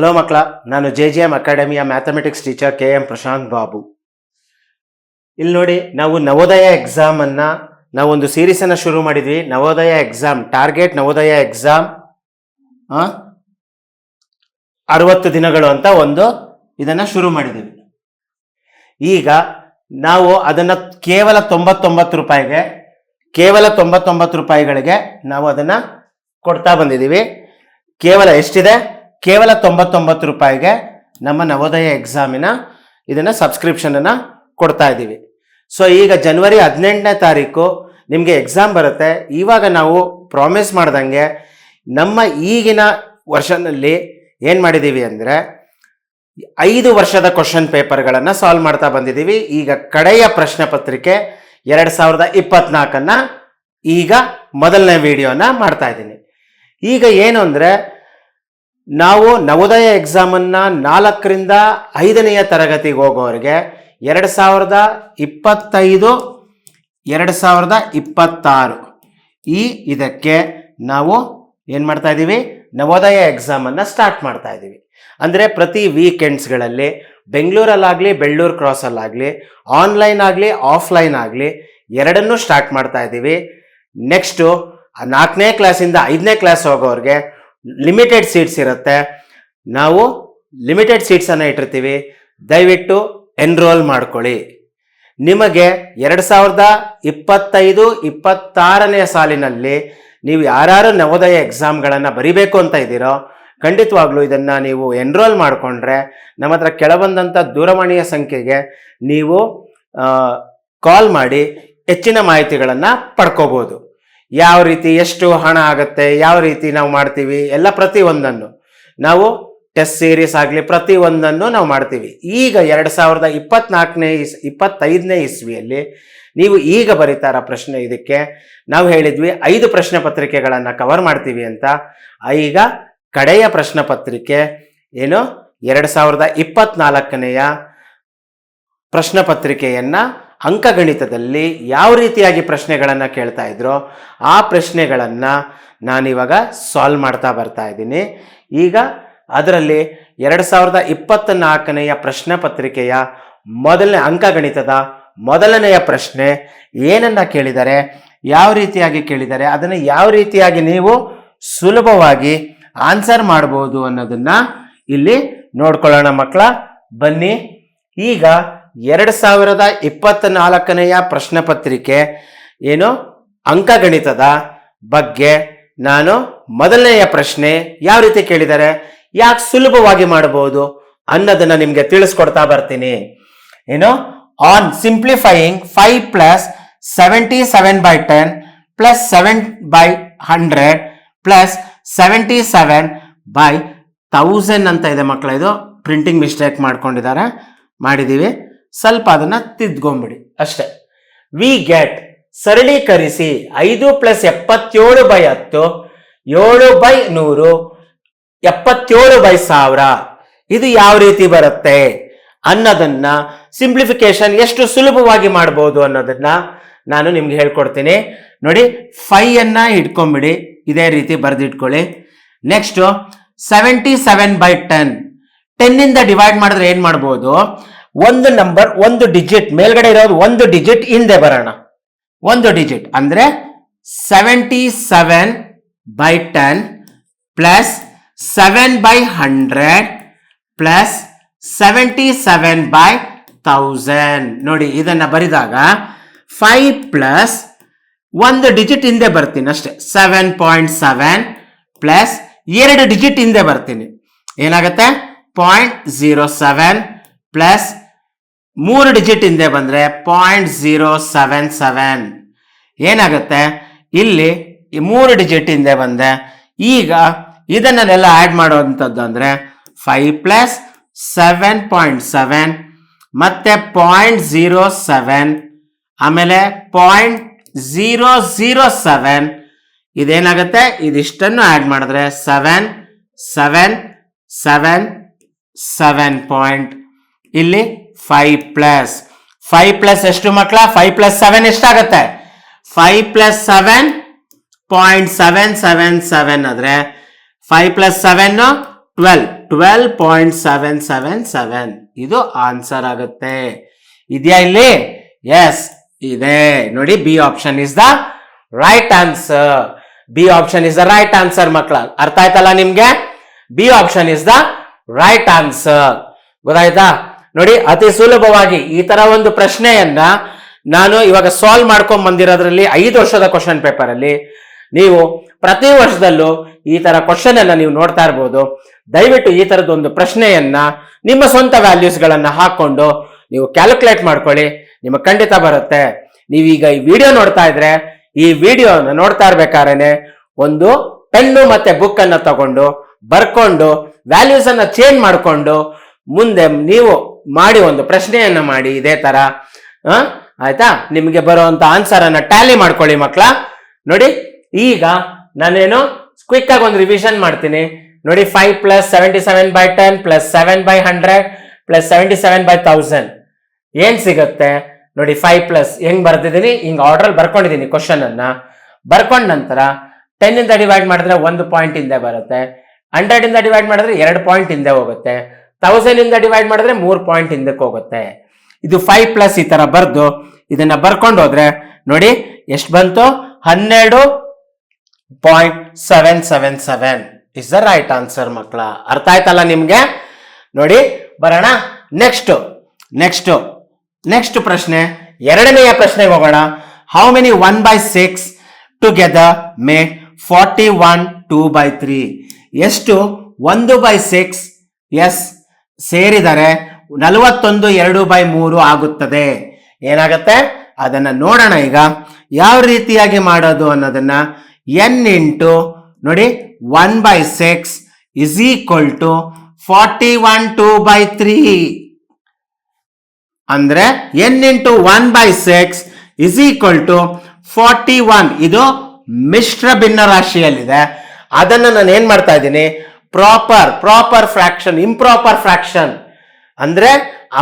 Hello ಮಕ್ಕಳ, ನಾನು J G M ಅಕಾಡೆಮಿಯ mathematics teacher K M Prashanth Babu. ಇಲ್ಲಿ ನೋಡಿ, ನಾವು ನವೋದಯ ಎಕ್ಸಾಮ್ ಅನ್ನ ನಾವೊಂದು ಸೀರೀಸ್ ಅನ್ನ ಶುರು ಮಾಡಿದ್ವಿ. Navodaya exam, target Navodaya exam ಅರವತ್ತು ದಿನಗಳು ಅಂತ ಒಂದು ಇದನ್ನ ಶುರು ಮಾಡಿದ್ದೀವಿ ಈಗ ನಾವು ಅದನ್ನ ಕೇವಲ ತೊಂಬತ್ತೊಂಬತ್ತು ರೂಪಾಯಿಗೆ, ಕೇವಲ ತೊಂಬತ್ತೊಂಬತ್ತು ರೂಪಾಯಿಗಳಿಗೆ ನಾವು ಅದನ್ನ ಕೊಡ್ತಾ ಬಂದಿದ್ದೀವಿ. ಕೇವಲ ಎಷ್ಟಿದೆ? ಕೇವಲ ತೊಂಬತ್ತೊಂಬತ್ತು ರೂಪಾಯಿಗೆ ನಮ್ಮ ನವೋದಯ ಎಕ್ಸಾಮಿನ ಇದನ್ನು ಸಬ್ಸ್ಕ್ರಿಪ್ಷನನ್ನು ಕೊಡ್ತಾ ಇದ್ದೀವಿ. ಸೊ ಈಗ ಜನವರಿ ಹದಿನೆಂಟನೇ ತಾರೀಕು ನಿಮಗೆ ಎಕ್ಸಾಮ್ ಬರುತ್ತೆ. ಇವಾಗ ನಾವು ಪ್ರಾಮಿಸ್ ಮಾಡ್ದಂಗೆ ನಮ್ಮ ಈಗಿನ ವರ್ಷನಲ್ಲಿ ಏನು ಮಾಡಿದ್ದೀವಿ ಅಂದರೆ, ಐದು ವರ್ಷದ ಕ್ವಶನ್ ಪೇಪರ್ಗಳನ್ನು ಸಾಲ್ವ್ ಮಾಡ್ತಾ ಬಂದಿದ್ದೀವಿ ಈಗ ಕಡೆಯ ಪ್ರಶ್ನೆ ಪತ್ರಿಕೆ ಎರಡು ಸಾವಿರದ ಇಪ್ಪತ್ನಾಲ್ಕನ್ನು ಈಗ ಮೊದಲನೇ ವಿಡಿಯೋನ ಮಾಡ್ತಾ ಇದ್ದೀನಿ. ಈಗ ಏನು ಅಂದರೆ ನಾವು ನವೋದಯ ಎಕ್ಸಾಮನ್ನು ನಾಲ್ಕರಿಂದ ಐದನೆಯ ತರಗತಿಗೆ ಹೋಗೋರಿಗೆ ಎರಡು ಸಾವಿರದ ಇಪ್ಪತ್ತೈದು, ಎರಡು ಸಾವಿರದ ಇಪ್ಪತ್ತಾರು. ಈ ಇದಕ್ಕೆ ನಾವು ಏನು ಮಾಡ್ತಾ ಇದ್ದೀವಿ ನವೋದಯ ಎಕ್ಸಾಮನ್ನು ಸ್ಟಾರ್ಟ್ ಮಾಡ್ತಾ ಇದ್ದೀವಿ ಅಂದರೆ ಪ್ರತಿ ವೀಕೆಂಡ್ಸ್ಗಳಲ್ಲಿ ಬೆಂಗಳೂರಲ್ಲಾಗಲಿ, ಬೆಳ್ಳೂರು ಕ್ರಾಸಲ್ಲಾಗಲಿ, ಆನ್ಲೈನ್ ಆಗಲಿ, ಆಫ್ಲೈನ್ ಆಗಲಿ ಎರಡನ್ನೂ ಸ್ಟಾರ್ಟ್ ಮಾಡ್ತಾ ಇದ್ದೀವಿ ನೆಕ್ಸ್ಟು ನಾಲ್ಕನೇ ಕ್ಲಾಸಿಂದ ಐದನೇ ಕ್ಲಾಸ್ ಹೋಗೋರಿಗೆ ಲಿಮಿಟೆಡ್ ಸೀಟ್ಸ್ ಇರುತ್ತೆ. ನಾವು ಲಿಮಿಟೆಡ್ ಸೀಟ್ಸನ್ನು ಇಟ್ಟಿರ್ತೀವಿ. ದಯವಿಟ್ಟು ಎನ್ರೋಲ್ ಮಾಡ್ಕೊಳ್ಳಿ. ನಿಮಗೆ ಎರಡು ಸಾವಿರದ ಇಪ್ಪತ್ತೈದು, ಇಪ್ಪತ್ತಾರನೇ ಸಾಲಿನಲ್ಲಿ ನೀವು ಯಾರು ನವೋದಯ ಎಕ್ಸಾಮ್ಗಳನ್ನು ಬರಿಬೇಕು ಅಂತ ಇದ್ದೀರೋ, ಖಂಡಿತವಾಗ್ಲೂ ಇದನ್ನು ನೀವು ಎನ್ರೋಲ್ ಮಾಡಿಕೊಂಡ್ರೆ ನಮ್ಮ ಹತ್ರ ಕೆಳಬಂದಂಥ ದೂರವಾಣಿಯ ಸಂಖ್ಯೆಗೆ ನೀವು ಕಾಲ್ ಮಾಡಿ ಹೆಚ್ಚಿನ ಮಾಹಿತಿಗಳನ್ನು ಪಡ್ಕೋಬೋದು. ಯಾವ ರೀತಿ ಎಷ್ಟು ಹಣ ಆಗುತ್ತೆ, ಯಾವ ರೀತಿ ನಾವು ಮಾಡ್ತೀವಿ, ಎಲ್ಲ ಪ್ರತಿಯೊಂದನ್ನು ನಾವು ಟೆಸ್ಟ್ ಸೀರೀಸ್ ಆಗಲಿ ಪ್ರತಿಯೊಂದನ್ನು ನಾವು ಮಾಡ್ತೀವಿ. ಈಗ ಎರಡು ಸಾವಿರದ ಇಪ್ಪತ್ನಾಲ್ಕನೇ ಇಸ್, ಇಪ್ಪತ್ತೈದನೇ ಇಸ್ವಿಯಲ್ಲಿ ನೀವು ಈಗ ಬರೀತಾರ ಪ್ರಶ್ನೆ ಇದಕ್ಕೆ. ನಾವು ಹೇಳಿದ್ವಿ ಐದು ಪ್ರಶ್ನೆ ಪತ್ರಿಕೆಗಳನ್ನು ಕವರ್ ಮಾಡ್ತೀವಿ ಅಂತ. ಈಗ ಕಡೆಯ ಪ್ರಶ್ನೆ ಪತ್ರಿಕೆ ಏನು? ಎರಡು ಸಾವಿರದ ಇಪ್ಪತ್ನಾಲ್ಕನೆಯ ಪ್ರಶ್ನೆ ಪತ್ರಿಕೆಯನ್ನ ಅಂಕಗಣಿತದಲ್ಲಿ ಯಾವ ರೀತಿಯಾಗಿ ಪ್ರಶ್ನೆಗಳನ್ನು ಕೇಳ್ತಾ ಇದ್ರೋ ಆ ಪ್ರಶ್ನೆಗಳನ್ನು ನಾನಿವಾಗ ಸಾಲ್ವ್ ಮಾಡ್ತಾ ಬರ್ತಾ ಇದ್ದೀನಿ. ಈಗ ಅದರಲ್ಲಿ ಎರಡು ಸಾವಿರದ ಇಪ್ಪತ್ತ ನಾಲ್ಕನೆಯ ಪ್ರಶ್ನೆ ಪತ್ರಿಕೆಯ ಮೊದಲನೇ ಅಂಕಗಣಿತದ ಮೊದಲನೆಯ ಪ್ರಶ್ನೆ ಏನನ್ನ ಕೇಳಿದರೆ, ಯಾವ ರೀತಿಯಾಗಿ ಕೇಳಿದರೆ, ಅದನ್ನು ಯಾವ ರೀತಿಯಾಗಿ ನೀವು ಸುಲಭವಾಗಿ ಆನ್ಸರ್ ಮಾಡ್ಬೋದು ಅನ್ನೋದನ್ನ ಇಲ್ಲಿ ನೋಡ್ಕೊಳ್ಳೋಣ ಮಕ್ಕಳ, ಬನ್ನಿ. ಈಗ ಎರಡು ಸಾವಿರದ ಇಪ್ಪತ್ತ ನಾಲ್ಕನೆಯ ಪ್ರಶ್ನೆ ಪತ್ರಿಕೆ ಏನು? ಅಂಕಗಣಿತದ ಬಗ್ಗೆ ನಾನು ಮೊದಲನೆಯ ಪ್ರಶ್ನೆ ಯಾವ ರೀತಿ ಕೇಳಿದ್ದಾರೆ ಯಾಕೆ ಸುಲಭವಾಗಿ ಮಾಡಬಹುದು ಅನ್ನೋದನ್ನ ನಿಮ್ಗೆ ತಿಳಿಸ್ಕೊಡ್ತಾ ಬರ್ತೀನಿ. ಏನು? On simplifying five plus seventy seven by ten plus seven by hundred plus seventy seven by thousand ಅಂತ ಇದೆ ಮಕ್ಕಳ, ಇದು ಪ್ರಿಂಟಿಂಗ್ ಮಿಸ್ಟೇಕ್ ಮಾಡ್ಕೊಂಡಿದ್ದಾರೆ. ಮಾಡಿದ್ದೀವಿ ಸ್ವಲ್ಪ ಅದನ್ನ ತಿದ್ಕೊಂಬಿಡಿ. ಅಷ್ಟೇ. ವಿ ಗೆಟ್ ಸರಳೀಕರಿಸಿ ಐದು ಪ್ಲಸ್ ಎಪ್ಪತ್ತೇಳು ಬೈ ಹತ್ತು, ಏಳು ಬೈ ನೂರು, ಎಪ್ಪತ್ತೇಳು ಬೈ ಸಾವಿರ. ಇದು ಯಾವ ರೀತಿ ಬರುತ್ತೆ? ಅನ್ನೋದನ್ನ ಸಿಂಪ್ಲಿಫಿಕೇಶನ್ ಎಷ್ಟು ಸುಲಭವಾಗಿ ಮಾಡ್ಬೋದು ಅನ್ನೋದನ್ನ ನಾನು ನಿಮ್ಗೆ ಹೇಳ್ಕೊಡ್ತೀನಿ. ನೋಡಿ, ಫೈ ಅನ್ನ ಇಟ್ಕೊಂಬಿಡಿ. ಇದೇ ರೀತಿ ಬರೆದಿಟ್ಕೊಳ್ಳಿ. Next seventy seven by ten ಟೆನ್ನಿಂದ divide ಮಾಡಿದ್ರೆ ಏನ್ ಮಾಡ್ಬೋದು? ಒಂದು ನಂಬರ್ ಒಂದು ಡಿಜಿಟ್ ಮೇಲ್ಗಡೆ ಇರೋದು ಒಂದು ಡಿಜಿಟ್ ಹಿಂದೆ ಬರೋಣ. ಒಂದು ಡಿಜಿಟ್ ಅಂದ್ರೆ seventy seven by ten plus seven by hundred plus seventy seven by thousand ನೋಡಿ, ಇದನ್ನ ಬರಿದಾಗ ಫೈವ್ ಪ್ಲಸ್ ಒಂದು ಡಿಜಿಟ್ ಹಿಂದೆ ಬರ್ತೀನಿ ಅಷ್ಟೇ. ಸೆವೆನ್ ಪಾಯಿಂಟ್ ಸೆವೆನ್ ಪ್ಲಸ್ ಎರಡು ಡಿಜಿಟ್ ಹಿಂದೆ ಬರ್ತೀನಿ. ಏನಾಗುತ್ತೆ? ಪಾಯಿಂಟ್ ಝೀರೋ ಸೆವೆನ್ ಪ್ಲಸ್ ಮೂರು ಡಿಜಿಟ್ ಹಿಂದೆ ಬಂದ್ರೆ ಪಾಯಿಂಟ್ ಝೀರೋ ಸೆವೆನ್ ಸೆವೆನ್ ಏನಾಗುತ್ತೆ? ಇಲ್ಲಿ ಈ ಮೂರು ಡಿಜಿಟ್ ಹಿಂದೆ ಬಂದೆ. ಈಗ ಇದನ್ನೆಲ್ಲ ಆ್ಯಡ್ ಮಾಡುವಂಥದ್ದು ಅಂದರೆ five plus seven point seven ಮತ್ತೆ ಪಾಯಿಂಟ್ ಝೀರೋ ಸೆವೆನ್ ಆಮೇಲೆ ಪಾಯಿಂಟ್ ಝೀರೋ ಝೀರೋ ಸೆವೆನ್ ಇದೇನಾಗುತ್ತೆ? ಇದಿಷ್ಟನ್ನು ಆ್ಯಡ್ ಮಾಡಿದ್ರೆ seven seven seven seven point ಇಲ್ಲಿ ಫೈವ್ ಪ್ಲಸ್ ಫೈವ್ ಪ್ಲಸ್ ಎಷ್ಟು ಮಕ್ಕಳ ಫೈವ್ ಪ್ಲಸ್ ಸೆವೆನ್ ಎಷ್ಟಾಗತ್ತೆ? Five plus seven point seven seven seven ಆದ್ರೆ five plus seven twelve twelve point seven seven seven ಇದು answer ಆಗುತ್ತೆ. ಇದೆಯಾ ಇಲ್ಲಿ? ಎಸ್ ಇದೆ. ನೋಡಿ B option is the right answer B option is the right answer ಮಕ್ಕಳ ಅರ್ಥ ಆಯ್ತಲ್ಲ ನಿಮ್ಗೆ? B option is the right answer ಗೊತ್ತಾಯ್ತಾ? ನೋಡಿ, ಅತಿ ಸುಲಭವಾಗಿ ಈ ತರ ಒಂದು ಪ್ರಶ್ನೆಯನ್ನ ನಾನು ಇವಾಗ ಸಾಲ್ವ್ ಮಾಡ್ಕೊಂಡ್ ಬಂದಿರೋದ್ರಲ್ಲಿ ಐದು ವರ್ಷದ ಕ್ವಶನ್ ಪೇಪರ್ ಅಲ್ಲಿ ನೀವು ಪ್ರತಿ ವರ್ಷದಲ್ಲೂ ಈ ತರ ಕ್ವಶನ್ ಅನ್ನ ನೀವು ನೋಡ್ತಾ ಇರ್ಬೋದು. ದಯವಿಟ್ಟು ಈ ತರದ ಒಂದು ಪ್ರಶ್ನೆಯನ್ನ ನಿಮ್ಮ ಸ್ವಂತ ವ್ಯಾಲ್ಯೂಸ್ ಗಳನ್ನ ಹಾಕೊಂಡು ನೀವು ಕ್ಯಾಲ್ಕುಲೇಟ್ ಮಾಡ್ಕೊಳ್ಳಿ, ನಿಮಗೆ ಖಂಡಿತ ಬರುತ್ತೆ. ನೀವೀಗ ಈ ವಿಡಿಯೋ ನೋಡ್ತಾ ಇದ್ರೆ, ಈ ವಿಡಿಯೋನ ನೋಡ್ತಾ ಇರ್ಬೇಕಾದ್ರೆ ಒಂದು ಪೆನ್ನು ಮತ್ತೆ ಬುಕ್ ಅನ್ನ ತಗೊಂಡು ಬರ್ಕೊಂಡು ವ್ಯಾಲ್ಯೂಸ್ ಅನ್ನ ಚೇಂಜ್ ಮಾಡಿಕೊಂಡು ಮುಂದೆ ನೀವು ಮಾಡಿ ಒಂದು ಪ್ರಶ್ನೆಯನ್ನ ಮಾಡಿ ಇದೇ ತರ. ಆಯ್ತಾ? ನಿಮಗೆ ಬರುವಂತ ಆನ್ಸರ್ ಅನ್ನ ಟ್ಯಾಲಿ ಮಾಡ್ಕೊಳ್ಳಿ ಮಕ್ಕಳ ನೋಡಿ, ಈಗ ನಾನೇನು ಕ್ವಿಕ್ ಆಗಿ ಒಂದು ರಿವಿಷನ್ ಮಾಡ್ತೀನಿ. ನೋಡಿ five plus seventy seven by ten plus seven by hundred plus seventy seven by thousand ಏನ್ ಸಿಗುತ್ತೆ? ನೋಡಿ ಫೈವ್ ಪ್ಲಸ್ ಹೆಂಗ್ ಬರ್ತಿದ್ದೀನಿ ಹಿಂಗ್ ಆರ್ಡರ್ ಬರ್ಕೊಂಡಿದ್ದೀನಿ ಕ್ವಶನ್ ಅನ್ನ. ಬರ್ಕೊಂಡ ನಂತರ ಟೆನ್ ಇಂದ ಡಿವೈಡ್ ಮಾಡಿದ್ರೆ ಒಂದು ಪಾಯಿಂಟ್ ಹಿಂದೆ ಬರುತ್ತೆ. ಹಂಡ್ರೆಡ್ ಇಂದ ಡಿವೈಡ್ ಮಾಡಿದ್ರೆ ಎರಡು ಪಾಯಿಂಟ್ ಹಿಂದೆ ಹೋಗುತ್ತೆ. ತೌಸಂಡ್ ಇಂದ ಡಿವೈಡ್ ಮಾಡಿದ್ರೆ ಮೂರ್ ಪಾಯಿಂಟ್ ಹಿಂದಕ್ಕೆ ಹೋಗುತ್ತೆ. ಇದು ಫೈವ್ ಪ್ಲಸ್ ಈ ತರ ಬರ್ದು ಇದನ್ನ ಬರ್ಕೊಂಡು ಹೋದ್ರೆ ನೋಡಿ ಎಷ್ಟು ಬಂತು? ಹನ್ನೆರಡು point seven seven seven is the right answer ಮಕ್ಕಳ ಅರ್ಥ ಆಯ್ತಲ್ಲ ನಿಮ್ಗೆ? ನೋಡಿ ಬರೋಣ. ನೆಕ್ಸ್ಟ್ ನೆಕ್ಸ್ಟ್ ನೆಕ್ಸ್ಟ್ ಪ್ರಶ್ನೆ. ಎರಡನೆಯ ಪ್ರಶ್ನೆಗೆ ಹೋಗೋಣ. How many one by six together may forty one two by three ಎಷ್ಟು? ಒಂದು ಬೈ ಸಿಕ್ಸ್ ಎಸ್ ಸೇರಿದರೆ ನಲವತ್ತೊಂದು ಎರಡು ಬೈ ಮೂರು ಆಗುತ್ತದೆ. ಏನಾಗತ್ತೆ? ಅದನ್ನ ನೋಡೋಣ ಈಗ. ಯಾವ ರೀತಿಯಾಗಿ ಮಾಡೋದು ಅನ್ನೋದನ್ನ ಎನ್ ಇಂಟು ನೋಡಿ one by six is equal to forty one two by three ಅಂದ್ರೆ N into one by six is equal to forty one ಇದು ಮಿಶ್ರ ಭಿನ್ನ ರಾಶಿಯಲ್ಲಿದೆ ಅದನ್ನ ನಾನು ಏನು ಮಾಡ್ತಾ ಇದ್ದೀನಿ? Proper proper fraction improper fraction ಅಂದ್ರೆ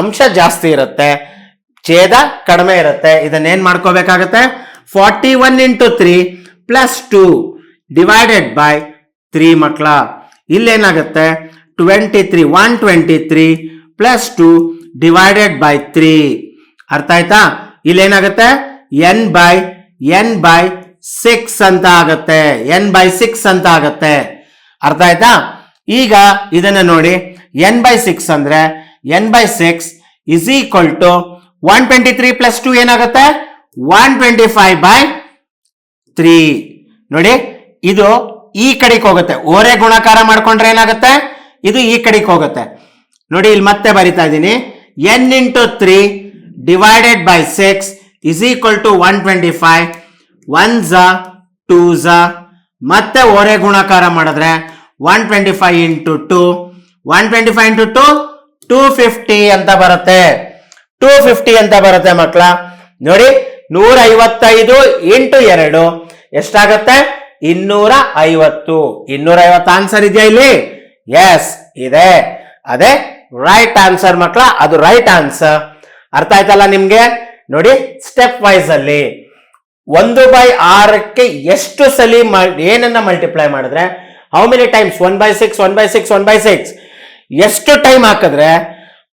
ಅಂಶ ಜಾಸ್ತಿ ಇರುತ್ತೆ, ಛೇದ ಕಡಿಮೆ ಇರುತ್ತೆ. ಇದನ್ನ ಏನ್ ಮಾಡ್ಕೋಬೇಕಾಗತ್ತೆ? Forty one into three plus two divided by three ಮಕ್ಕಳ ಇಲ್ಲೇನಾಗುತ್ತೆ? Twenty three one twenty three plus two divided by three ಅರ್ಥ ಆಯ್ತಾ? ಇಲ್ಲೇನಾಗುತ್ತೆ? N by N by six ಅಂತ ಆಗತ್ತೆ. ಎನ್ ಬೈ ಸಿಕ್ಸ್ ಅಂತ ಆಗತ್ತೆ. ಅರ್ಥ ಆಯ್ತಾ? ಈಗ ಇದನ್ನ ನೋಡಿ ಎನ್ ಬೈ ಸಿಕ್ಸ್ ಅಂದ್ರೆ N by six is equal to one twenty three plus two ಏನಾಗುತ್ತೆ? One twenty five by three ನೋಡಿ, ಇದು ಈ ಕಡೆಗೆ ಹೋಗುತ್ತೆ. ಓರೆ ಗುಣಾಕಾರ ಮಾಡ್ಕೊಂಡ್ರೆ ಏನಾಗುತ್ತೆ? ಇದು ಈ ಕಡೆಗೆ ಹೋಗುತ್ತೆ. ನೋಡಿ, ಇಲ್ಲಿ ಮತ್ತೆ ಬರಿತಾ ಇದ್ದೀನಿ. N into three divided by six is equal to one twenty five one ಝ two ಝ ಮತ್ತೆ ಓರೆ ಗುಣಾಕಾರ ಮಾಡಿದ್ರೆ one twenty five into two one twenty five into two two fifty ಅಂತ ಬರುತ್ತೆ. ಟೂ ಫಿಫ್ಟಿ ಅಂತ ಬರುತ್ತೆ ಮಕ್ಕಳ. ನೋಡಿ ನೂರ ಐವತ್ತೈದು ಇಂಟು ಎರಡು. ಎಷ್ಟಾಗತ್ತೆ? ಇನ್ನೂರ ಐವತ್ತು ಇನ್ನೂರ ಐವತ್ತು ಆನ್ಸರ್ ಇದೆಯಾ ಇಲ್ಲಿ? ಎಸ್ ಇದೆ. ಅದೇ ರೈಟ್ ಆನ್ಸರ್ ಮಕ್ಕಳ, ಅದು ರೈಟ್ ಆನ್ಸರ್ ಅರ್ಥ ಆಯ್ತಲ್ಲ ನಿಮ್ಗೆ? ನೋಡಿ ಸ್ಟೆಪ್ ವೈಸ್ ಅಲ್ಲಿ ಒಂದು ಬೈ ಆರಕ್ಕೆ ಎಷ್ಟು ಸಲಿ ಏನನ್ನ ಮಲ್ಟಿಪ್ಲೈ ಮಾಡಿದ್ರೆ? How many times one by six one by six one by six ಎಷ್ಟು ಟೈಮ್ ಹಾಕಿದ್ರೆ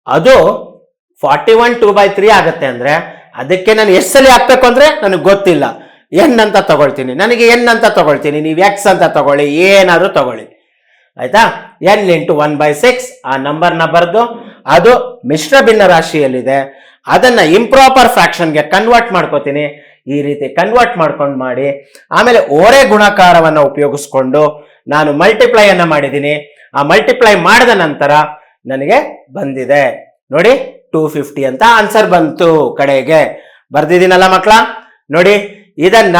ಅದು forty one two by three ಆಗುತ್ತೆ ಅಂದ್ರೆ ಅದಕ್ಕೆ ನಾನು ಎಷ್ಟು ಸಲ ಹಾಕಬೇಕು ಅಂದ್ರೆ ನನಗೆ ಗೊತ್ತಿಲ್ಲ. ಎನ್ ಅಂತ ತಗೊಳ್ತೀನಿ. ನನಗೆ ಎನ್ ಅಂತ ತಗೊಳ್ತೀನಿ. ನೀವು ಎಕ್ಸ್ ಅಂತ ತಗೊಳ್ಳಿ. ಏನಾದರೂ ತಗೊಳ್ಳಿ. ಆಯ್ತಾ? N into one by six ಆ ನಂಬರ್ನ ಬರೆದು ಅದು ಮಿಶ್ರ ಭಿನ್ನ ರಾಶಿಯಲ್ಲಿದೆ. ಅದನ್ನ ಇಂಪ್ರಾಪರ್ ಫ್ರಾಕ್ಷನ್ಗೆ ಕನ್ವರ್ಟ್ ಮಾಡ್ಕೋತೀನಿ. ಈ ರೀತಿ ಕನ್ವರ್ಟ್ ಮಾಡ್ಕೊಂಡು ಮಾಡಿ ಆಮೇಲೆ ಓರೆ ಗುಣಾಕಾರವನ್ನು ಉಪಯೋಗಿಸ್ಕೊಂಡು ನಾನು ಮಲ್ಟಿಪ್ಲೈ ಅನ್ನ ಮಾಡಿದ್ದೀನಿ. ಆ ಮಲ್ಟಿಪ್ಲೈ ಮಾಡಿದ ನಂತರ ನನಗೆ ಬಂದಿದೆ. ನೋಡಿ ಟೂ ಫಿಫ್ಟಿ ಅಂತ ಆನ್ಸರ್ ಬಂತು ಕಡೆಗೆ. ಬರ್ದಿದ್ದೀನಲ್ಲ ಮಕ್ಕಳ ನೋಡಿ, ಇದನ್ನ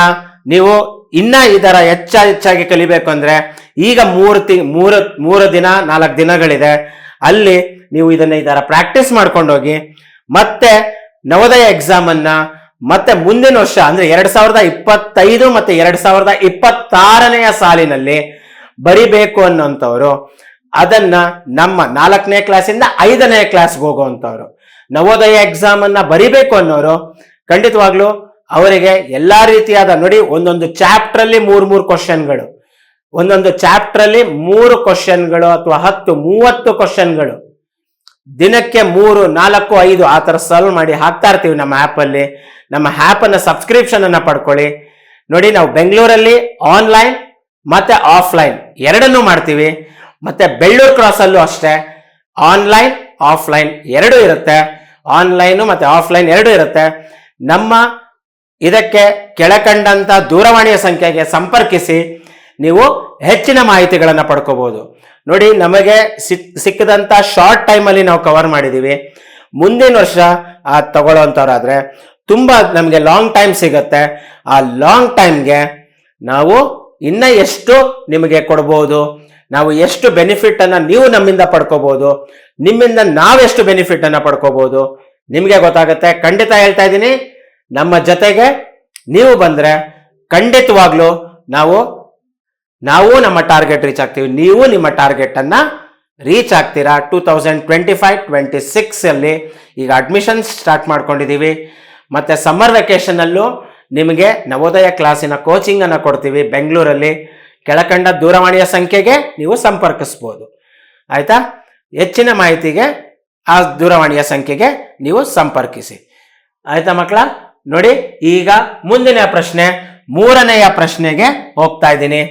ನೀವು ಇನ್ನ ಇದರ ಹೆಚ್ಚ ಹೆಚ್ಚಾಗಿ ಕಲಿಬೇಕು ಅಂದ್ರೆ ಈಗ ಮೂರು ತಿ, ಮೂರು ಮೂರು ದಿನ, ನಾಲ್ಕು ದಿನಗಳಿದೆ. ಅಲ್ಲಿ ನೀವು ಇದನ್ನ ಇದರ ಪ್ರಾಕ್ಟೀಸ್ ಮಾಡ್ಕೊಂಡೋಗಿ ಮತ್ತೆ ನವೋದಯ ಎಕ್ಸಾಮ್ ಅನ್ನ ಮತ್ತೆ ಮುಂದಿನ ವರ್ಷ ಅಂದ್ರೆ ಎರಡ್ ಸಾವಿರದ ಇಪ್ಪತ್ತೈದು ಮತ್ತೆ ಎರಡ್ ಸಾವಿರದ ಇಪ್ಪತ್ತಾರನೆಯ ಸಾಲಿನಲ್ಲಿ ಬರಿಬೇಕು ಅನ್ನೋಂಥವ್ರು, ಅದನ್ನ ನಮ್ಮ ನಾಲ್ಕನೇ ಕ್ಲಾಸಿಂದ ಐದನೇ ಕ್ಲಾಸ್ಗೆ ಹೋಗುವಂಥವ್ರು. ನವೋದಯ ಎಕ್ಸಾಮ್ ಅನ್ನ ಬರಿಬೇಕು ಅನ್ನೋರು, ಖಂಡಿತವಾಗ್ಲು ಅವರಿಗೆ ಎಲ್ಲಾ ರೀತಿಯಾದ ನೋಡಿ ಒಂದೊಂದು ಚಾಪ್ಟರ್ ಅಲ್ಲಿ ಮೂರ್ ಮೂರ್ ಕ್ವಶನ್ಗಳು ಒಂದೊಂದು ಚಾಪ್ಟರ್ ಅಲ್ಲಿ ಮೂರು ಕ್ವಶನ್ಗಳು ಅಥವಾ ಹತ್ತು ಮೂವತ್ತು ಕ್ವಶನ್ಗಳು ದಿನಕ್ಕೆ ಮೂರು, ನಾಲ್ಕು, ಐದು ಆ ಥರ ಸಾಲ್ವ್ ಮಾಡಿ ಹಾಕ್ತಾ ಇರ್ತೀವಿ ನಮ್ಮ ಆ್ಯಪಲ್ಲಿ ನಮ್ಮ ಆ್ಯಪನ್ನು ಸಬ್ಸ್ಕ್ರಿಪ್ಷನ್ ಅನ್ನ ಪಡ್ಕೊಳ್ಳಿ. ನೋಡಿ ನಾವು ಬೆಂಗಳೂರಲ್ಲಿ ಆನ್ಲೈನ್ ಮತ್ತೆ ಆಫ್ಲೈನ್ ಎರಡನ್ನೂ ಮಾಡ್ತೀವಿ. ಮತ್ತೆ ಬೆಳ್ಳೂರು ಕ್ರಾಸಲ್ಲೂ ಅಷ್ಟೇ. ಆನ್ಲೈನ್ ಆಫ್ಲೈನ್ ಎರಡೂ ಇರುತ್ತೆ. ಆನ್ಲೈನು ಮತ್ತೆ ಆಫ್ಲೈನ್ ಎರಡೂ ಇರುತ್ತೆ. ನಮ್ಮ ಇದಕ್ಕೆ ಕೆಳಕಂಡಂಥ ದೂರವಾಣಿಯ ಸಂಖ್ಯೆಗೆ ಸಂಪರ್ಕಿಸಿ ನೀವು ಹೆಚ್ಚಿನ ಮಾಹಿತಿಗಳನ್ನು ಪಡ್ಕೋಬೋದು. ನೋಡಿ, ನಮಗೆ ಸಿಕ್, ಸಿಕ್ಕದಂತ ಶಾರ್ಟ್ ಟೈಮಲ್ಲಿ ನಾವು ಕವರ್ ಮಾಡಿದ್ದೀವಿ ಮುಂದಿನ ವರ್ಷ ಆ ತಗೊಳ್ಳೋಂಥವ್ರಾದರೆ ತುಂಬಾ ನಮಗೆ ಲಾಂಗ್ ಟೈಮ್ ಸಿಗುತ್ತೆ. ಆ ಲಾಂಗ್ ಟೈಮ್ಗೆ ನಾವು ಇನ್ನ ಎಷ್ಟು ನಿಮಗೆ ಕೊಡ್ಬೋದು? ನಾವು ಎಷ್ಟು ಬೆನಿಫಿಟ್ ಅನ್ನ ನೀವು ನಮ್ಮಿಂದ ಪಡ್ಕೋಬಹುದು ನಿಮ್ಮಿಂದ ನಾವೆಷ್ಟು ಬೆನಿಫಿಟ್ ಅನ್ನ ಪಡ್ಕೋಬಹುದು ನಿಮಗೆ ಗೊತ್ತಾಗುತ್ತೆ. ಖಂಡಿತ ಹೇಳ್ತಾ ಇದ್ದೀನಿ. ನಮ್ಮ ಜೊತೆಗೆ ನೀವು ಬಂದ್ರೆ ಖಂಡಿತವಾಗ್ಲೂ ನಾವು ನಾವು ನಮ್ಮ ಟಾರ್ಗೆಟ್ ರೀಚ್ ಆಗ್ತೀವಿ. ನೀವು ನಿಮ್ಮ ಟಾರ್ಗೆಟ್ ಅನ್ನ ರೀಚ್ ಆಗ್ತೀರಾ? Two thousand twenty five twenty six ಅಲ್ಲಿ ಈಗ ಅಡ್ಮಿಷನ್ ಸ್ಟಾರ್ಟ್ ಮಾಡ್ಕೊಂಡಿದ್ದೀವಿ. ಮತ್ತೆ ಸಮ್ಮರ್ ವೆಕೇಶನ್ ಅಲ್ಲೂ ನಿಮಗೆ ನವೋದಯ ಕ್ಲಾಸಿನ ಕೋಚಿಂಗ್ ಅನ್ನ ಕೊಡ್ತೀವಿ ಬೆಂಗಳೂರಲ್ಲಿ. ಕೆಳಕಂಡ ದೂರವಾಣಿಯ ಸಂಖ್ಯೆಗೆ ನೀವು ಸಂಪರ್ಕಿಸ್ಬೋದು. ಆಯಿತಾ? ಹೆಚ್ಚಿನ ಮಾಹಿತಿಗೆ ಆ ದೂರವಾಣಿಯ ಸಂಖ್ಯೆಗೆ ನೀವು ಸಂಪರ್ಕಿಸಿ. ಆಯಿತಾ ಮಕ್ಕಳ? ನೋಡಿ, ಈಗ ಮುಂದಿನ ಪ್ರಶ್ನೆ, ಮೂರನೆಯ ಪ್ರಶ್ನೆಗೆ ಹೋಗ್ತಾ ಇದ್ದೀನಿ.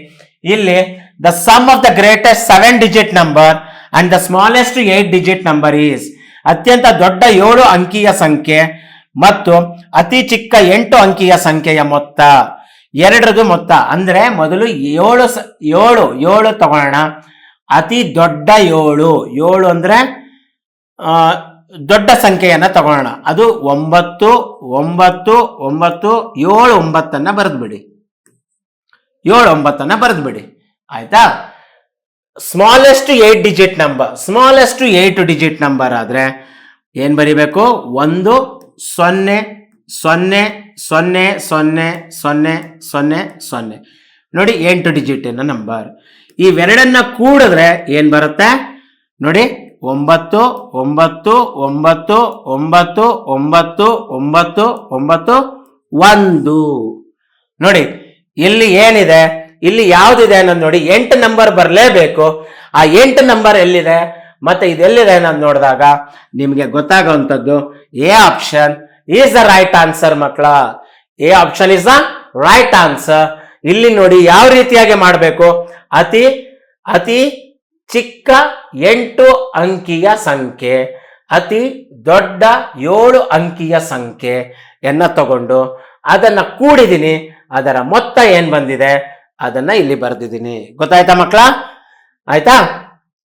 ಇಲ್ಲಿ the sum of the greatest seven digit number and the smallest eight digit number is ಅತ್ಯಂತ ದೊಡ್ಡ ಏಳು ಅಂಕಿಯ ಸಂಖ್ಯೆ ಮತ್ತು ಅತಿ ಚಿಕ್ಕ ಎಂಟು ಅಂಕಿಯ ಸಂಖ್ಯೆಯ ಮೊತ್ತ. ಎರಡರದು ಮೊತ್ತ ಅಂದ್ರೆ ಮೊದಲು ಏಳು ಏಳು ಏಳು ತಗೊಳ್ಳೋಣ. ಅತಿ ದೊಡ್ಡ ಏಳು ಏಳು ಅಂದ್ರೆ ದೊಡ್ಡ ಸಂಖ್ಯೆಯನ್ನ ತಗೊಳ್ಳೋಣ. ಅದು ಒಂಬತ್ತು ಒಂಬತ್ತು ಒಂಬತ್ತು, ಏಳು, ಒಂಬತ್ತನ್ನ ಬರೆದ್ಬಿಡಿ. ಏಳು, ಒಂಬತ್ತನ್ನ ಬರೆದ್ಬಿಡಿ. ಆಯ್ತಾ? Smallest eight digit number smallest eight digit number ಆದ್ರೆ ಏನ್ ಬರಿಬೇಕು? ಒಂದು ಸೊನ್ನೆ ಸೊನ್ನೆ ಸೊನ್ನೆ ಸೊನ್ನೆ ಸೊನ್ನೆ ಸೊನ್ನೆ ಸೊನ್ನೆ. ನೋಡಿ ಎಂಟು ಡಿಜಿಟಿನ ನಂಬರ್ ಇವೆರಡನ್ನ ಕೂಡಿದ್ರೆ ಏನ್ ಬರುತ್ತೆ? ನೋಡಿ, ಒಂಬತ್ತು ಒಂಬತ್ತು ಒಂಬತ್ತು ಒಂಬತ್ತು ಒಂಬತ್ತು ಒಂಬತ್ತು ಒಂಬತ್ತು, ಒಂದು. ನೋಡಿ, ಇಲ್ಲಿ ಏನಿದೆ? ಇಲ್ಲಿ ಯಾವ್ದಿದೆ ಅನ್ನೋದು ನೋಡಿ, ಎಂಟು ನಂಬರ್ ಬರಲೇಬೇಕು. ಆ ಎಂಟು ನಂಬರ್ ಎಲ್ಲಿದೆ? ಮತ್ತೆ ಇದೆಲ್ಲಿದೆ ಅನ್ನೋದು ನೋಡಿದಾಗ ನಿಮಗೆ ಗೊತ್ತಾಗುವಂಥದ್ದು. A option is the right answer ಮಕ್ಕಳ. A option is the right answer. ಇಲ್ಲಿ ನೋಡಿ ಯಾವ ರೀತಿಯಾಗಿ ಮಾಡಬೇಕು? ಅತಿ ಅತಿ ಚಿಕ್ಕ ಎಂಟು ಅಂಕಿಯ ಸಂಖ್ಯೆ, ಅತಿ ದೊಡ್ಡ ಏಳು ಅಂಕಿಯ ಸಂಖ್ಯೆ ಎನ್ನ ತಗೊಂಡು ಅದನ್ನ ಕೂಡಿದೀನಿ. ಅದರ ಮೊತ್ತ ಏನ್ ಬಂದಿದೆ? ಅದನ್ನ ಇಲ್ಲಿ ಬರೆದಿದ್ದೀನಿ ಗೊತ್ತಾಯ್ತಾ ಮಕ್ಕಳ? ಆಯ್ತಾ?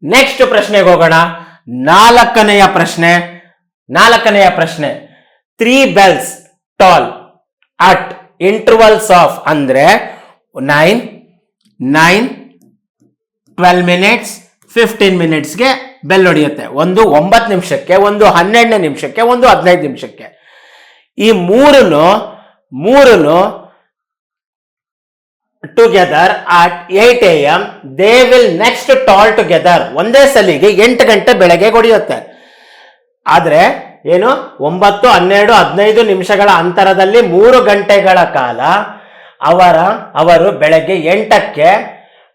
ನೆಕ್ಸ್ಟ್ ಪ್ರಶ್ನೆಗೆ ಹೋಗೋಣ. ನಾಲ್ಕನೆಯ ಪ್ರಶ್ನೆ. ನಾಲ್ಕನೆಯ ಪ್ರಶ್ನೆ. Three bells toll at intervals of ಅಂದ್ರೆ nine nine twelve minutes fifteen ಮಿನಿಟ್ಸ್ಗೆ bell ಹೊಡೆಯುತ್ತೆ. ಒಂದು ಒಂಬತ್ತು ನಿಮಿಷಕ್ಕೆ, ಒಂದು ಹನ್ನೆರಡನೇ ನಿಮಿಷಕ್ಕೆ, ಒಂದು ಹದಿನೈದು ನಿಮಿಷಕ್ಕೆ. ಈ ಮೂರನ್ನು ಮೂರನ್ನು together at eight A M they will next toll together ಒಂದೇ ಸಲಿಗೆ ಎಂಟು ಗಂಟೆ ಬೆಳಗ್ಗೆ ಹೊಡೆಯುತ್ತೆ. ಆದ್ರೆ ಏನು? ಒಂಬತ್ತು, ಹನ್ನೆರಡು, ಹದಿನೈದು ನಿಮಿಷಗಳ ಅಂತರದಲ್ಲಿ ಮೂರು ಗಂಟೆಗಳ ಕಾಲ ಅವರ, ಅವರು ಬೆಳಗ್ಗೆ ಎಂಟಕ್ಕೆ,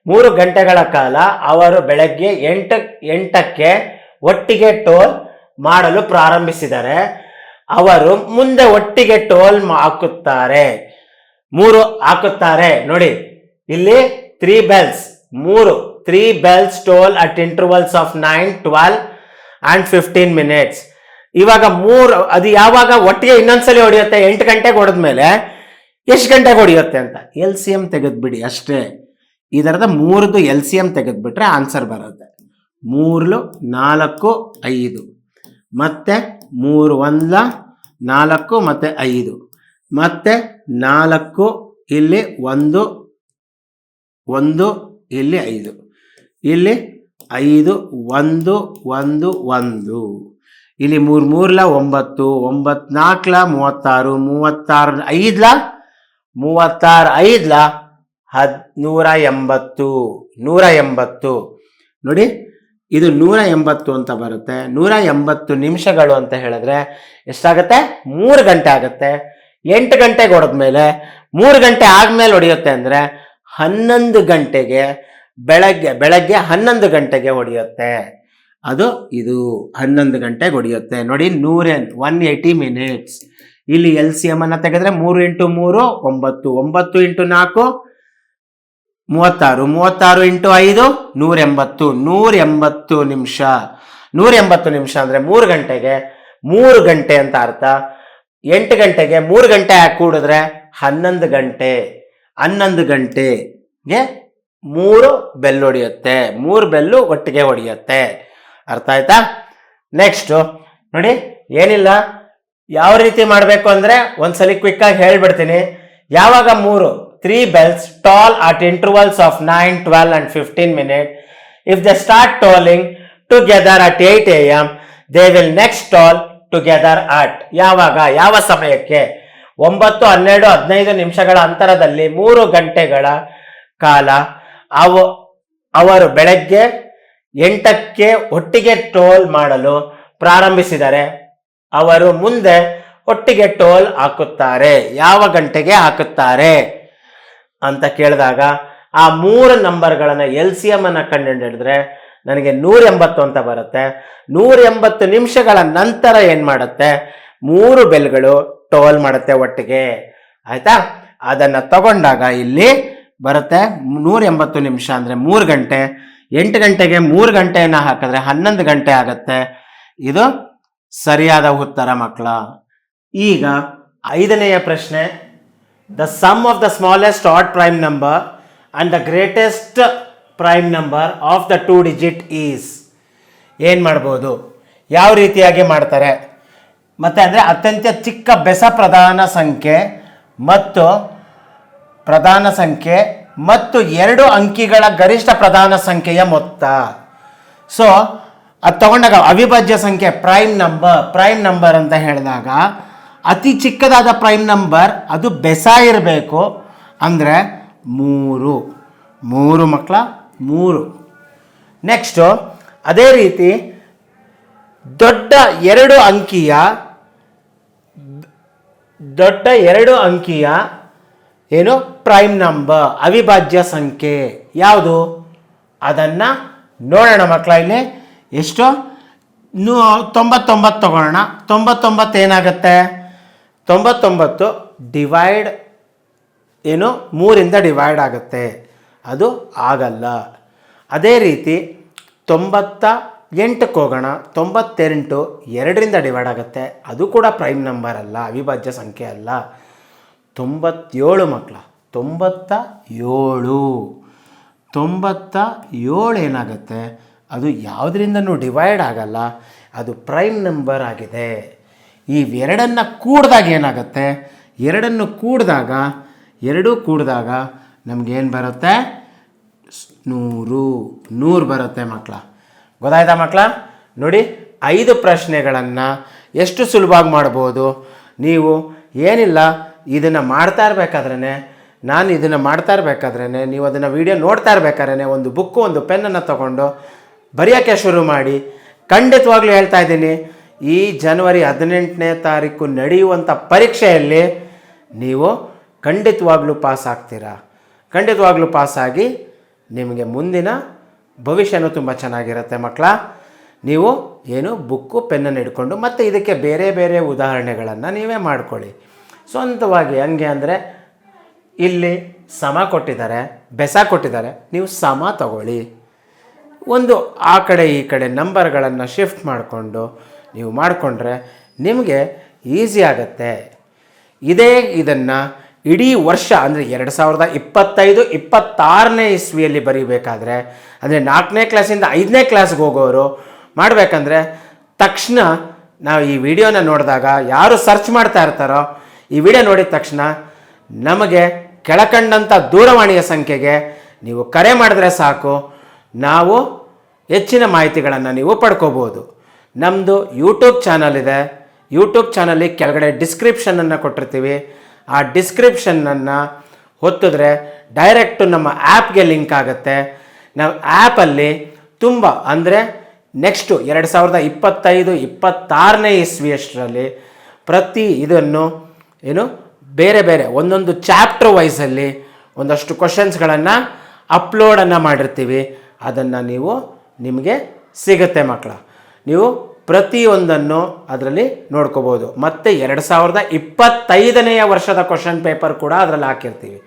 ಮೂರು ಗಂಟೆಗಳ ಕಾಲ ಅವರು ಬೆಳಗ್ಗೆ ಎಂಟ, ಎಂಟಕ್ಕೆ ಒಟ್ಟಿಗೆ ಟೋಲ್ ಮಾಡಲು ಪ್ರಾರಂಭಿಸಿದರೆ ಅವರು ಮುಂದೆ ಒಟ್ಟಿಗೆ ಟೋಲ್ ಹಾಕುತ್ತಾರೆ. ಮೂರು ಹಾಕುತ್ತಾರೆ. ನೋಡಿ, ಇಲ್ಲಿ ತ್ರೀ ಬೆಲ್ಸ್ ಮೂರು three bells toll at intervals of nine twelve and fifteen minutes ಇವಾಗ ಮೂರು, ಅದು ಯಾವಾಗ ಒಟ್ಟಿಗೆ ಇನ್ನೊಂದ್ಸಲಿ ಹೊಡೆಯುತ್ತೆ? ಎಂಟು ಗಂಟೆಗೆ ಹೊಡೆದ್ಮೇಲೆ ಎಷ್ಟು ಗಂಟೆಗೆ ಹೊಡೆಯುತ್ತೆ ಅಂತ? ಎಲ್ ಸಿ ಎಂ ತೆಗೆದ್ಬಿಡಿ ಅಷ್ಟೇ. ಇದರದ ಮೂರದು ಎಲ್ ಸಿ ಎಂ ತೆಗೆದ್ಬಿಟ್ರೆ ಆನ್ಸರ್ ಬರುತ್ತೆ. ಮೂರ್ಲು ನಾಲ್ಕು, ಐದು. ಮತ್ತೆ ಮೂರು ಒಂದ ನಾಲ್ಕು ಮತ್ತೆ ಐದು. ಮತ್ತೆ ನಾಲ್ಕು, ಇಲ್ಲಿ ಒಂದು ಒಂದು, ಇಲ್ಲಿ ಐದು. ಇಲ್ಲಿ ಐದು, ಒಂದು ಒಂದು ಒಂದು. ಇಲ್ಲಿ ಮೂರು, ಮೂರ್ಲ, ಒಂಬತ್ತು ಒಂಬತ್ನಾಲ್ಕಲ ಮೂವತ್ತಾರು ಮೂವತ್ತಾರು ಐದ್ಲ ಮೂವತ್ತಾರು ಐದ್ಲ ಹದ್ ನೂರ ಎಂಬತ್ತು ನೂರ ಎಂಬತ್ತು. ನೋಡಿ, ಇದು ನೂರ ಎಂಬತ್ತು ಅಂತ ಬರುತ್ತೆ. ನೂರ ಎಂಬತ್ತು ನಿಮಿಷಗಳು ಅಂತ ಹೇಳಿದ್ರೆ ಎಷ್ಟಾಗತ್ತೆ? ಮೂರು ಗಂಟೆ ಆಗುತ್ತೆ. ಎಂಟು ಗಂಟೆಗೆ ಹೊಡೆದ್ಮೇಲೆ ಮೂರು ಗಂಟೆ ಆದ್ಮೇಲೆ ಹೊಡೆಯುತ್ತೆ ಅಂದ್ರೆ ಹನ್ನೊಂದು ಗಂಟೆಗೆ ಬೆಳಗ್ಗೆ ಬೆಳಗ್ಗೆ ಹನ್ನೊಂದು ಗಂಟೆಗೆ ಹೊಡೆಯುತ್ತೆ. ಅದು, ಇದು ಹನ್ನೊಂದು ಗಂಟೆಗೆ ಹೊಡೆಯುತ್ತೆ. ನೋಡಿ, ನೂರ ಒನ್ ಏಯ್ಟಿ ಮಿನಿಟ್ಸ್ ಇಲ್ಲಿ ಎಲ್ ಸಿ ಎಂ ಅನ್ನ ತೆಗೆದ್ರೆ ಮೂರು ಇಂಟು ಮೂರು, ಒಂಬತ್ತು. ಒಂಬತ್ತು ಇಂಟು ನಾಲ್ಕು, ಮೂವತ್ತಾರು. ಮೂವತ್ತಾರು ಇಂಟು ಐದು, ನೂರ ಎಂಬತ್ತು. ನೂರ ಎಂಬತ್ತು ನಿಮಿಷ. ನೂರ ಎಂಬತ್ತು ನಿಮಿಷ ಅಂದ್ರೆ ಮೂರು ಗಂಟೆಗೆ, ಮೂರು ಗಂಟೆ ಅಂತ ಅರ್ಥ. ಎಂಟು ಗಂಟೆಗೆ ಮೂರು ಗಂಟೆ ಹಾಕಿ ಕೂಡಿದ್ರೆ ಹನ್ನೊಂದು ಗಂಟೆ. ಹನ್ನೊಂದು ಗಂಟೆಗೆ ಮೂರು ಬೆಲ್ ಹೊಡೆಯುತ್ತೆ. ಮೂರು ಬೆಲ್ಲು ಒಟ್ಟಿಗೆ ಹೊಡೆಯುತ್ತೆ. ಅರ್ಥ ಆಯ್ತಾ? ನೆಕ್ಸ್ಟ್ ನೋಡಿ, ಏನಿಲ್ಲ. ಯಾವ ರೀತಿ ಮಾಡಬೇಕು ಅಂದ್ರೆ ಒಂದ್ಸಲಿ ಕ್ವಿಕ್ ಆಗಿ ಹೇಳ್ಬಿಡ್ತೀನಿ. ಯಾವಾಗ ಮೂರು three bells toll at intervals of nine twelve and fifteen minute if the start tolling together at eight A M they will next toll together at ಯಾವಾಗ? ಯಾವ ಸಮಯಕ್ಕೆ? ಒಂಬತ್ತು, ಹನ್ನೆರಡು, ಹದಿನೈದು ನಿಮಿಷಗಳ ಅಂತರದಲ್ಲಿ ಮೂರು ಗಂಟೆಗಳ ಕಾಲ ಅವು ಅವರು ಬೆಳಗ್ಗೆ ಎಂಟಕ್ಕೆ ಒಟ್ಟಿಗೆ ಟೋಲ್ ಮಾಡಲು ಪ್ರಾರಂಭಿಸಿದರೆ ಅವರು ಮುಂದೆ ಒಟ್ಟಿಗೆ ಟೋಲ್ ಹಾಕುತ್ತಾರೆ. ಯಾವ ಗಂಟೆಗೆ ಹಾಕುತ್ತಾರೆ? ಅಂತ ಕೇಳಿದಾಗ ಆ ಮೂರು ನಂಬರ್ಗಳನ್ನು ಎಲ್ ಸಿ ಎಂ ಅನ್ನ ಕಂಡು ಹಿಡಿದ್ರೆ ನನಗೆ ನೂರ ಎಂಬತ್ತು ಅಂತ ಬರುತ್ತೆ. ನೂರ ಎಂಬತ್ತು ನಿಮಿಷಗಳ ನಂತರ ಏನು ಮಾಡುತ್ತೆ? ಮೂರು ಬೆಲ್ಗಳು ಟೋಲ್ ಮಾಡುತ್ತೆ ಒಟ್ಟಿಗೆ. ಆಯ್ತಾ? ಅದನ್ನ ತಗೊಂಡಾಗ ಇಲ್ಲಿ ಬರುತ್ತೆ ನೂರ ಎಂಬತ್ತು ನಿಮಿಷ ಅಂದ್ರೆ ಮೂರು ಗಂಟೆ, ಎಂಟು ಗಂಟೆಗೆ ಮೂರು ಗಂಟೆಯನ್ನು ಹಾಕಿದ್ರೆ ಹನ್ನೊಂದು ಗಂಟೆ ಆಗತ್ತೆ. ಇದು ಸರಿಯಾದ ಉತ್ತರ ಮಕ್ಕಳ. ಈಗ ಐದನೆಯ ಪ್ರಶ್ನೆ, the sum of the smallest at prime number and the greatest prime number of the two digit is? ಏನು ಮಾಡ್ಬೋದು? ಯಾವ ರೀತಿಯಾಗಿ ಮಾಡ್ತಾರೆ? ಮತ್ತೆ ಅಂದರೆ ಅತ್ಯಂತ ಚಿಕ್ಕ ಬೆಸ ಪ್ರಧಾನ ಸಂಖ್ಯೆ ಮತ್ತು ಪ್ರಧಾನ ಸಂಖ್ಯೆ ಮತ್ತು ಎರಡು ಅಂಕಿಗಳ ಗರಿಷ್ಠ ಪ್ರಧಾನ ಸಂಖ್ಯೆಯ ಮೊತ್ತ. ಸೊ ಅದು ತಗೊಂಡಾಗ ಅವಿಭಾಜ್ಯ ಸಂಖ್ಯೆ ಪ್ರೈಮ್ ನಂಬರ್ ಪ್ರೈಮ್ ನಂಬರ್ ಅಂತ ಹೇಳಿದಾಗ ಅತಿ ಚಿಕ್ಕದಾದ ಪ್ರೈಮ್ ನಂಬರ್ ಅದು ಬೆಸ ಇರಬೇಕು ಅಂದರೆ ಮೂರು. ಮೂರು ಮಕ್ಕಳ ಮೂರು. ನೆಕ್ಸ್ಟು ಅದೇ ರೀತಿ ದೊಡ್ಡ ಎರಡು ಅಂಕಿಯ, ದೊಡ್ಡ ಎರಡು ಅಂಕಿಯ ಏನು? ಪ್ರೈಮ್ ನಂಬರ್ ಅವಿಭಾಜ್ಯ ಸಂಖ್ಯೆ. ಯಾವುದು? ಅದನ್ನು ನೋಡೋಣ ಮಕ್ಕಳ ಇಲ್ಲಿ. ಎಷ್ಟು? ನೂ ತೊಂಬತ್ತೊಂಬತ್ತು ತಗೊಳ್ಳೋಣ. ತೊಂಬತ್ತೊಂಬತ್ತು ಏನಾಗುತ್ತೆ? ತೊಂಬತ್ತೊಂಬತ್ತು ಡಿವೈಡ್ ಏನು? ಮೂರಿಂದ ಡಿವೈಡ್ ಆಗುತ್ತೆ. ಅದು ಆಗಲ್ಲ. ಅದೇ ರೀತಿ ತೊಂಬತ್ತ ಎಂಟಕ್ಕೆ ಹೋಗೋಣ. ತೊಂಬತ್ತೆಂಟು ಎರಡರಿಂದ ಡಿವೈಡ್ ಆಗುತ್ತೆ. ಅದು ಕೂಡ ಪ್ರೈಮ್ ನಂಬರ್ ಅಲ್ಲ, ಅವಿಭಾಜ್ಯ ಸಂಖ್ಯೆ ಅಲ್ಲ. ತೊಂಬತ್ತೇಳು ಮಕ್ಕಳ. ತೊಂಬತ್ತ ಏಳು ತೊಂಬತ್ತ ಏಳು ಏನಾಗುತ್ತೆ? ಅದು ಯಾವುದರಿಂದನೂ ಡಿವೈಡ್ ಆಗಲ್ಲ. ಅದು ಪ್ರೈಮ್ ನಂಬರ್ ಆಗಿದೆ. ಇವೆರಡನ್ನು ಕೂಡಿದಾಗ ಏನಾಗುತ್ತೆ? ಎರಡನ್ನು ಕೂಡಿದಾಗ, ಎರಡೂ ಕೂಡಿದಾಗ ನಮಗೇನು ಬರುತ್ತೆ? ನೂರು. ನೂರು ಬರುತ್ತೆ ಮಕ್ಕಳ. ಗೊತ್ತಾಯ್ತಾ ಮಕ್ಕಳ? ನೋಡಿ, ಐದು ಪ್ರಶ್ನೆಗಳನ್ನು ಎಷ್ಟು ಸುಲಭವಾಗಿ ಮಾಡ್ಬೋದು? ನೀವು ಏನಿಲ್ಲ ಇದನ್ನು ಮಾಡ್ತಾ ಇರಬೇಕಾದ್ರೇ ನಾನು ಇದನ್ನು ಮಾಡ್ತಾ ಇರಬೇಕಾದ್ರೇ ನೀವು ಅದನ್ನು ವಿಡಿಯೋ ನೋಡ್ತಾ ಇರಬೇಕಾದ್ರೇ ಒಂದು ಬುಕ್ಕು ಒಂದು ಪೆನ್ನನ್ನು ತಗೊಂಡು ಬರೆಯೋಕ್ಕೆ ಶುರು ಮಾಡಿ, ಖಂಡಿತವಾಗ್ಲೂ ಹೇಳ್ತಾ ಇದ್ದೀನಿ, ಈ ಜನವರಿ ಹದಿನೆಂಟನೇ ತಾರೀಕು ನಡೆಯುವಂಥ ಪರೀಕ್ಷೆಯಲ್ಲಿ ನೀವು ಖಂಡಿತವಾಗ್ಲೂ ಪಾಸ್ ಆಗ್ತೀರಾ? ಖಂಡಿತವಾಗ್ಲೂ ಪಾಸಾಗಿ ನಿಮಗೆ ಮುಂದಿನ ಭವಿಷ್ಯನೂ ತುಂಬ ಚೆನ್ನಾಗಿರುತ್ತೆ ಮಕ್ಕಳ. ನೀವು ಏನು ಬುಕ್ಕು ಪೆನ್ನನ್ನು ಹಿಡ್ಕೊಂಡು ಮತ್ತು ಇದಕ್ಕೆ ಬೇರೆ ಬೇರೆ ಉದಾಹರಣೆಗಳನ್ನು ನೀವೇ ಮಾಡ್ಕೊಳ್ಳಿ. ಸ್ವಂತವಾಗಿ ಹಂಗೆ ಅಂದರೆ ಇಲ್ಲಿ ಸಮ ಕೊಟ್ಟಿದ್ದಾರೆ, ಬೆಸ ಕೊಟ್ಟಿದ್ದಾರೆ, ನೀವು ಸಮ ತಗೊಳ್ಳಿ. ಒಂದು ಆ ಕಡೆ ಈ ಕಡೆ ನಂಬರ್ಗಳನ್ನು ಶಿಫ್ಟ್ ಮಾಡಿಕೊಂಡು ನೀವು ಮಾಡಿಕೊಂಡ್ರೆ ನಿಮಗೆ ಈಸಿ ಆಗುತ್ತೆ. ಇದೇ ಇದನ್ನು ಇಡೀ ವರ್ಷ ಅಂದರೆ ಎರಡು ಸಾವಿರದ ಇಪ್ಪತ್ತೈದು, ಇಪ್ಪತ್ತಾರನೇ ಇಸ್ವಿಯಲ್ಲಿ ಬರೀಬೇಕಾದ್ರೆ, ಅಂದರೆ ನಾಲ್ಕನೇ ಕ್ಲಾಸಿಂದ ಐದನೇ ಕ್ಲಾಸ್ಗೆ ಹೋಗೋರು ಮಾಡಬೇಕಂದ್ರೆ ತಕ್ಷಣ ನಾವು ಈ ವಿಡಿಯೋನ ನೋಡಿದಾಗ ಯಾರು ಸರ್ಚ್ ಮಾಡ್ತಾ ಇರ್ತಾರೋ ಈ ವಿಡಿಯೋ ನೋಡಿದ ತಕ್ಷಣ ನಮಗೆ ಕೆಳಕಂಡಂಥ ದೂರವಾಣಿಯ ಸಂಖ್ಯೆಗೆ ನೀವು ಕರೆ ಮಾಡಿದ್ರೆ ಸಾಕು. ನಾವು ಹೆಚ್ಚಿನ ಮಾಹಿತಿಗಳನ್ನು ನೀವು ಪಡ್ಕೋಬೋದು ನಮ್ಮದು ಯೂಟ್ಯೂಬ್ ಚಾನಲ್ ಇದೆ. ಯೂಟ್ಯೂಬ್ ಚಾನಲ್ಲಿ ಕೆಳಗಡೆ ಡಿಸ್ಕ್ರಿಪ್ಷನನ್ನು ಕೊಟ್ಟಿರ್ತೀವಿ. ಆ ಡಿಸ್ಕ್ರಿಪ್ಷನ್ನನ್ನು ಹೊತ್ತಿದ್ರೆ ಡೈರೆಕ್ಟು ನಮ್ಮ ಆ್ಯಪ್ಗೆ ಲಿಂಕ್ ಆಗುತ್ತೆ. ನಾವು ಆ್ಯಪಲ್ಲಿ ತುಂಬ ಅಂದರೆ ನೆಕ್ಸ್ಟು ಎರಡು ಸಾವಿರದ ಇಪ್ಪತ್ತೈದು, ಇಪ್ಪತ್ತಾರನೇ ಇಸ್ವಿಯಷ್ಟರಲ್ಲಿ ಪ್ರತಿ ಇದನ್ನು ಏನು? ಬೇರೆ ಬೇರೆ. ಒಂದೊಂದು ಚಾಪ್ಟರ್ ವೈಸಲ್ಲಿ ಒಂದಷ್ಟು ಕ್ವಶನ್ಸ್ಗಳನ್ನು ಅಪ್ಲೋಡನ್ನು ಮಾಡಿರ್ತೀವಿ. ಅದನ್ನು ನೀವು ನಿಮಗೆ ಸಿಗುತ್ತೆ ಮಕ್ಕಳ. ನೀವು ಪ್ರತಿಯೊಂದನ್ನು ಅದರಲ್ಲಿ ನೋಡ್ಕೋಬೋದು ಮತ್ತು ಎರಡು ಸಾವಿರದ ಇಪ್ಪತ್ತೈದನೆಯ ವರ್ಷದ ಕ್ವಶನ್ ಪೇಪರ್ ಕೂಡ ಅದರಲ್ಲಿ ಹಾಕಿರ್ತೀವಿ.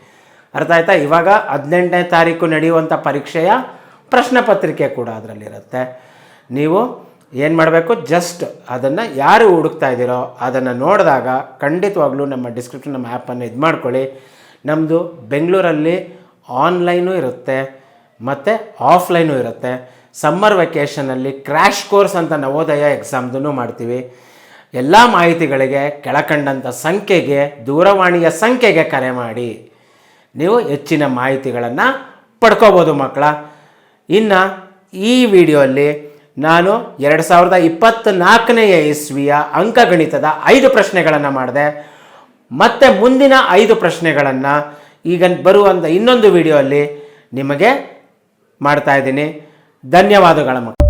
ಅರ್ಥ ಆಯ್ತಾ? ಇವಾಗ ಹದಿನೆಂಟನೇ ತಾರೀಕು ನಡೆಯುವಂಥ ಪರೀಕ್ಷೆಯ ಪ್ರಶ್ನೆ ಪತ್ರಿಕೆ ಕೂಡ ಅದರಲ್ಲಿರುತ್ತೆ. ನೀವು ಏನು ಮಾಡಬೇಕು? ಜಸ್ಟ್ ಅದನ್ನು ಯಾರು ಹುಡುಕ್ತಾ ಇದ್ದೀರೋ ಅದನ್ನು ನೋಡಿದಾಗ ಖಂಡಿತವಾಗ್ಲೂ ನಮ್ಮ ಡಿಸ್ಕ್ರಿಪ್ಷನ್ ನಮ್ಮ ಆ್ಯಪನ್ನು ಇದು ಮಾಡ್ಕೊಳ್ಳಿ. ನಮ್ಮದು ಬೆಂಗಳೂರಲ್ಲಿ ಆನ್ಲೈನು ಇರುತ್ತೆ, ಮತ್ತು ಆಫ್ಲೈನು ಇರುತ್ತೆ. ಸಮ್ಮರ್ ವೆಕೇಷನಲ್ಲಿ ಕ್ರ್ಯಾಶ್ ಕೋರ್ಸ್ ಅಂತ ನವೋದಯ ಎಕ್ಸಾಮ್ದೂ ಮಾಡ್ತೀವಿ. ಎಲ್ಲ ಮಾಹಿತಿಗಳಿಗೆ ಕೆಳಕಂಡಂಥ ಸಂಖ್ಯೆಗೆ, ದೂರವಾಣಿಯ ಸಂಖ್ಯೆಗೆ ಕರೆ ಮಾಡಿ. ನೀವು ಹೆಚ್ಚಿನ ಮಾಹಿತಿಗಳನ್ನು ಪಡ್ಕೋಬೋದು ಮಕ್ಕಳ. ಇನ್ನು ಈ ವಿಡಿಯೋಲ್ಲಿ ನಾನು ಎರಡು ಸಾವಿರದ ಇಪ್ಪತ್ತ್ನಾಲ್ಕನೆಯ ಇಸ್ವಿಯ ಅಂಕಗಣಿತದ ಐದು ಪ್ರಶ್ನೆಗಳನ್ನು ಮಾಡಿದೆ. ಮತ್ತೆ ಮುಂದಿನ ಐದು ಪ್ರಶ್ನೆಗಳನ್ನು ಈಗ ಬರುವಂಥ ಇನ್ನೊಂದು ವಿಡಿಯೋಲ್ಲಿ ನಿಮಗೆ ಮಾಡ್ತಾ ಇದ್ದೀನಿ. ಧನ್ಯವಾದಗಳ ಮಕ್ಕಳು.